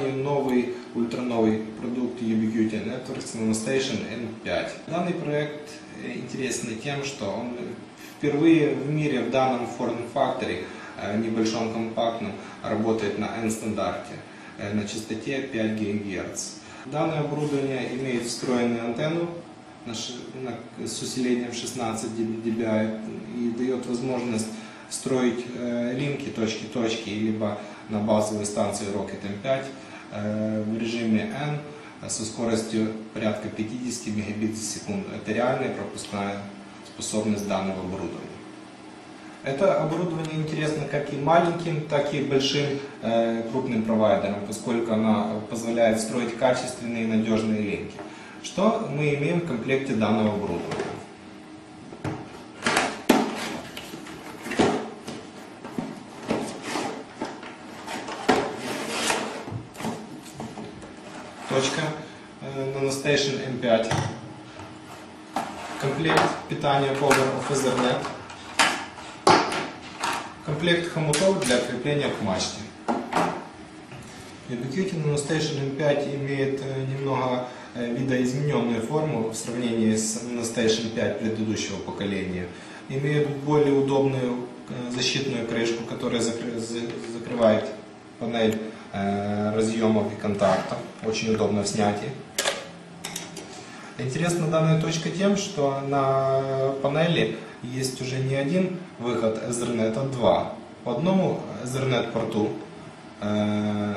новый, ультрановый продукт Ubiquiti Networks NanoStation N5. Данный проект э, интересный тем, что он впервые в мире в данном форм-факторе, э, небольшом компактном, работает на N-стандарте э, на частоте 5 ГГц. Данное оборудование имеет встроенную антенну с усилением 16 dBi и дает возможность строить э, линки точки-точки, либо на базовой станции Rocket M5 э, в режиме N э, со скоростью порядка 50 мегабит в секунду. Это реальная пропускная способность данного оборудования. Это оборудование интересно как и маленьким, так и большим э, крупным провайдерам, поскольку оно позволяет строить качественные и надежные линки. Что мы имеем в комплекте данного оборудования? Точка NanoStation M5. Комплект питания Power of Ethernet. Комплект хомутов для крепления к мачте. Ubiquiti NanoStation M5 имеет немного видоизмененную форму в сравнении с NanoStation 5 предыдущего поколения. Имеет более удобную э, защитную крышку, которая закры- за- закрывает панель э, разъемов и контактов. Очень удобно в снятии. Интересна данная точка тем, что на панели есть уже не один выход Ethernet, а два. По одному Ethernet порту э,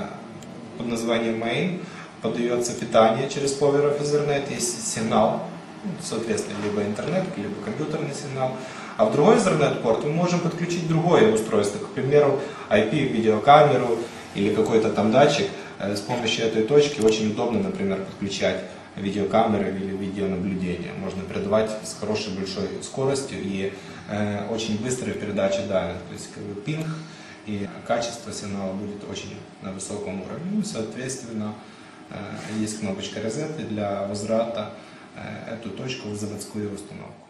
под названием Main подается питание через of Ethernet, есть сигнал, ну, соответственно, либо интернет, либо компьютерный сигнал. А в другой Ethernet порт мы можем подключить другое устройство, к примеру, IP-видеокамеру или какой-то там датчик. Э, С помощью этой точки очень удобно, например, подключать видеокамеры или видеонаблюдение. Можно передавать с хорошей большой скоростью и э, очень быстрой передачей данных. То есть как бы, пинг и качество сигнала будет очень на высоком уровне. Ну, соответственно, э, есть кнопочка розетки для возврата э, эту точку в заводскую установку.